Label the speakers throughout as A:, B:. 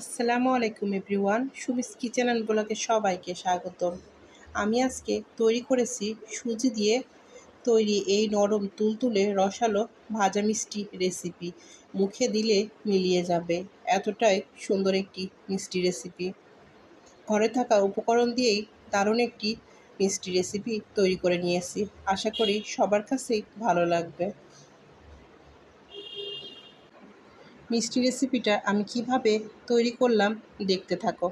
A: আসসালামু আলাইকুম everyone, Sumi's kitchen and ব্লগে সবাইকে স্বাগতম। আমি আজকে তৈরি করেছি সুজি দিয়ে তৈরি এই নরম তুলতুলে রসালো ভাজা মিষ্টি রেসিপি। মুখে দিলে মিলিয়ে যাবে, এতটাই সুন্দর একটি মিষ্টি রেসিপি। ঘরে থাকা উপকরণ দিয়েই দারুণ একটি মিষ্টি রেসিপি তৈরি করে নিয়েছি। আশা করি সবার কাছেই ভালো লাগবে। মিষ্টি রেসিপিটা আমি কীভাবে তৈরি করলাম দেখতে থাকো।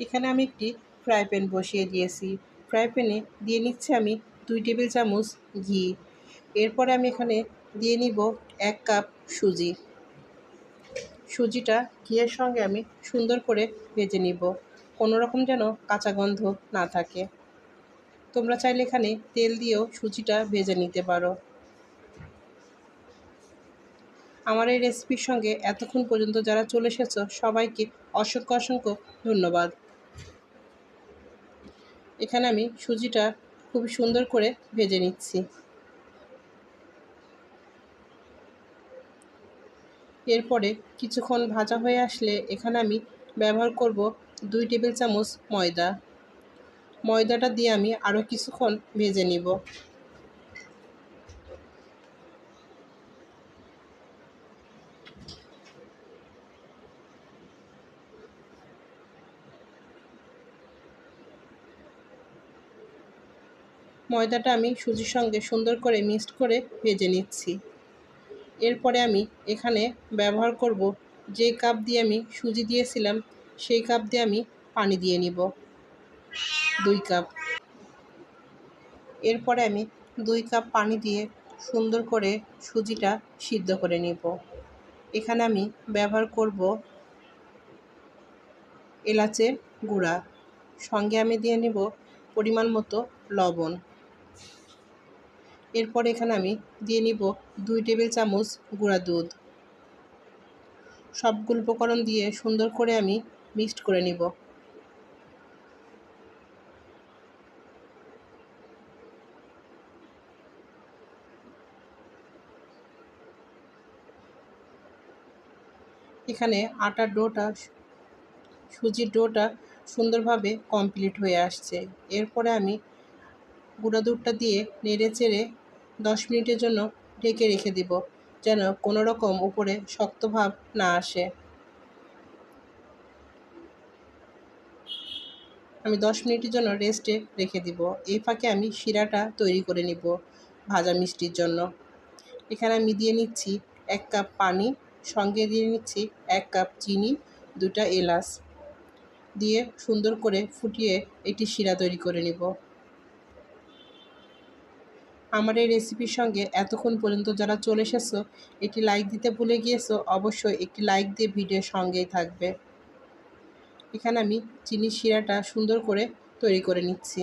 A: এখানে আমি একটি ফ্রাই প্যান বসিয়ে দিয়েছি। ফ্রাই প্যানে দিয়ে নিচ্ছি আমি দুই টেবিল চামচ ঘি। এরপরে আমি এখানে দিয়ে নিব এক কাপ সুজি। সুজিটা ঘিয়ের সঙ্গে আমি সুন্দর করে ভেজে নিব। কোনো রকম যেন কাঁচা গন্ধ না থাকে। তোমরা চাইলে এখানে তেল দিয়েও সুজিটা ভেজে নিতে পারো। আমার এই রেসিপির সঙ্গে এতক্ষণ পর্যন্ত যারা চলে এসেছ, সবাইকে অসংখ্য অসংখ্য ধন্যবাদ। এখানে আমি সুজিটা খুব সুন্দর করে ভেজে নিচ্ছি। এরপরে কিছুক্ষণ ভাজা হয়ে আসলে এখানে আমি ব্যবহার করব দুই টেবিল চামচ ময়দা। ময়দাটা দিয়ে আমি আরও কিছুক্ষণ ভেজে নিব। ময়দাটা আমি সুজির সঙ্গে সুন্দর করে মিক্সড করে ভেজে নিচ্ছি। এরপরে আমি এখানে ব্যবহার করব যে কাপ দিয়ে আমি সুজি দিয়েছিলাম, সেই কাপ দিয়ে আমি পানি দিয়ে নিব। দুই কাপ। এরপরে আমি দুই কাপ পানি দিয়ে সুন্দর করে সুজিটা সিদ্ধ করে নিব। এখানে আমি ব্যবহার করব এলাচের গুঁড়া। সঙ্গে আমি দিয়ে নেব পরিমাণ মতো লবণ। এরপর এখানে আমি দিয়ে নিব দুই টেবিল চামচ গুঁড়া দুধ। সবগুলো উপকরণ দিয়ে সুন্দর করে আমি মিক্সড করে নিব। এখানে আটার ডোটা সুজির ডোটা সুন্দরভাবে কমপ্লিট হয়ে আসছে। এরপরে আমি গুঁড়া দুধটা দিয়ে নেড়ে চেড়ে দশ মিনিটের জন্য ঢেকে রেখে দিব, যেন কোনো রকম উপরে শক্ত ভাব না আসে। আমি দশ মিনিটের জন্য রেস্টে রেখে দিব। এই ফাঁকে আমি শিরাটা তৈরি করে নিব ভাজা মিষ্টির জন্য। এখানে আমি দিয়ে নিচ্ছি এক কাপ পানি। সঙ্গে দিয়ে নিচ্ছি এক কাপ চিনি, দুটা এলাচ। দিয়ে সুন্দর করে ফুটিয়ে একটি শিরা তৈরি করে নিব। আমার এই রেসিপির সঙ্গে এতক্ষণ পর্যন্ত যারা চলে এসেছ, একটি লাইক দিতে ভুলে গিয়েছো, অবশ্যই একটি লাইক দিয়ে ভিডিও সঙ্গেই থাকবে। এখানে আমি চিনির শিরাটা সুন্দর করে তৈরি করে নিচ্ছি।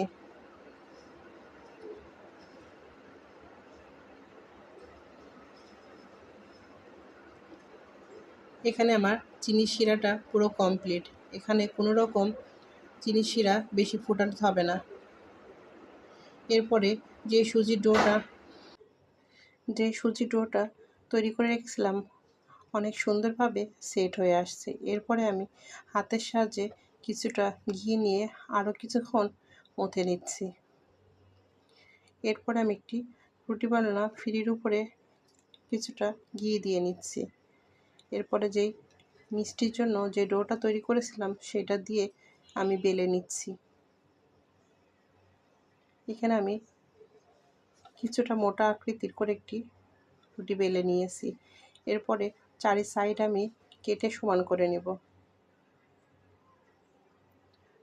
A: এখানে আমার চিনি শিরাটা পুরো কমপ্লিট এখানে কোনো রকম চিনি শিরা বেশি ফোটাতে হবে না। এরপরে যে সুজির ডোটা, যে সুজি ডোটা তৈরি করে রেখেছিলাম, অনেক সুন্দরভাবে সেট হয়ে আসছে। এরপরে আমি হাতের সাহায্যে কিছুটা ঘি নিয়ে আরও কিছুক্ষণ মথে নিচ্ছি। এরপরে আমি একটি রুটি বানানো ফ্রির উপরে কিছুটা ঘি দিয়ে নিচ্ছি। এরপরে যেই মিষ্টির জন্য যে ডোটা তৈরি করেছিলাম, সেটা দিয়ে আমি বেলে নিচ্ছি। এখানে আমি কিছুটা মোটা আকৃতির করে একটি রুটি বেলে নিয়েছি। এরপরে চারি সাইড আমি কেটে সমান করে নেব।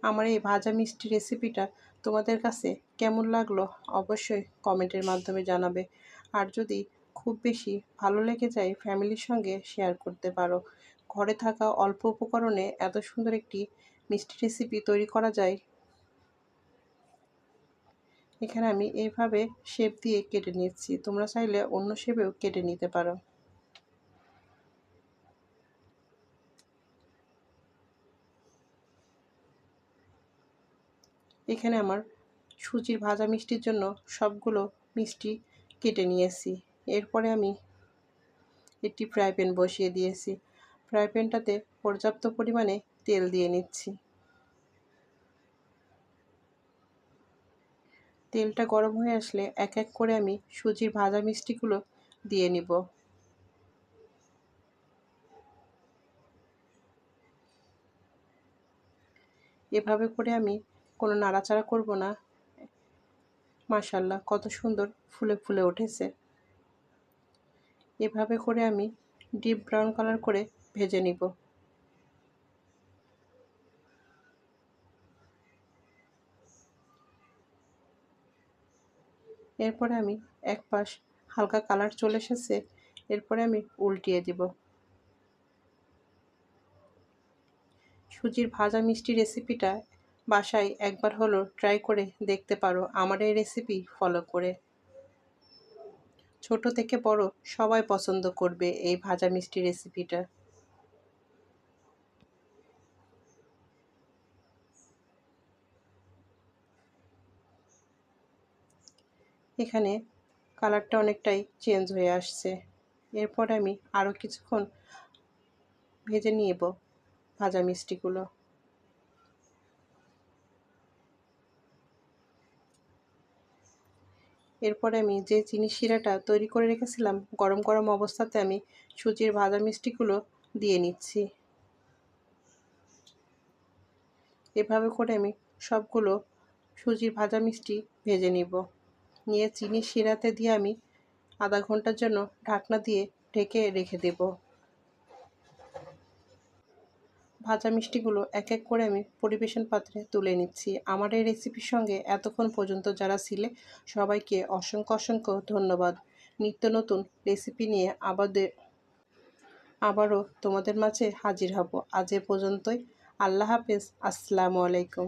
A: আমার এই ভাজা মিষ্টি রেসিপিটা তোমাদের কাছে কেমন লাগল অবশ্যই কমেন্টের মাধ্যমে জানাবে। আর যদি খুব বেশি ভালো লেগে যায় ফ্যামিলির সঙ্গে শেয়ার করতে পারো। ঘরে থাকা অল্প উপকরণে এত সুন্দর একটি মিষ্টি রেসিপি তৈরি করা যায়। এখানে আমি এইভাবে শেপ দিয়ে কেটে নিচ্ছি। তোমরা চাইলে অন্য শেপেও কেটে নিতে পারো। এখানে আমার সুজির ভাজা মিষ্টির জন্য সবগুলো মিষ্টি কেটে নিয়েছি। এরপরে আমি একটি ফ্রাই প্যান বসিয়ে দিয়েছি। ফ্রাই প্যানটাতে পর্যাপ্ত পরিমাণে তেল দিয়ে নিচ্ছি। তেলটা গরম হয়ে আসলে এক এক করে আমি সুজির ভাজা মিষ্টিগুলো দিয়ে নিব। এভাবে করে আমি কোনো নাড়াচাড়া করব না। মাশাল্লাহ কত সুন্দর ফুলে ফুলে উঠেছে। এভাবে করে আমি ডিপ ব্রাউন কালার করে ভেজে নিব। এরপরে আমি এক পাশ হালকা কালার চলে এসেছে, এরপরে আমি উল্টিয়ে দিব। সুজির ভাজা মিষ্টি রেসিপিটা বাসায় একবার হলো ট্রাই করে দেখতে পারো, আমার এই রেসিপি ফলো করে। ছোট থেকে বড় সবাই পছন্দ করবে এই ভাজা মিষ্টি রেসিপিটা এখানে কালারটা অনেকটাই চেঞ্জ হয়ে আসছে। এরপর আমি আরও কিছুক্ষণ ভেজে নিয়েব ভাজা মিষ্টিগুলো। এরপরে আমি যে চিনি শিরাটা তৈরি করে রেখেছিলাম, গরম গরম অবস্থাতে আমি সুজির ভাজা মিষ্টিগুলো দিয়ে নিচ্ছি। এভাবে করে আমি সবগুলো সুজির ভাজা মিষ্টি ভেজে নিব। নিয়ে চিনি শিরাতে দিয়ে আমি আধা ঘণ্টার জন্য ঢাকনা দিয়ে ঢেকে রেখে দেব। ভাজা মিষ্টিগুলো এক এক করে আমি পরিবেশন পাত্রে তুলে নিচ্ছি। আমার এই রেসিপির সঙ্গে এতক্ষণ পর্যন্ত যারা ছিলে, সবাইকে অসংখ্য অসংখ্য ধন্যবাদ। নিত্য নতুন রেসিপি নিয়ে আবাদের আবারও তোমাদের মাঝে হাজির হব। আজ এ পর্যন্তই। আল্লাহ হাফেজ। আসসালামু আলাইকুম।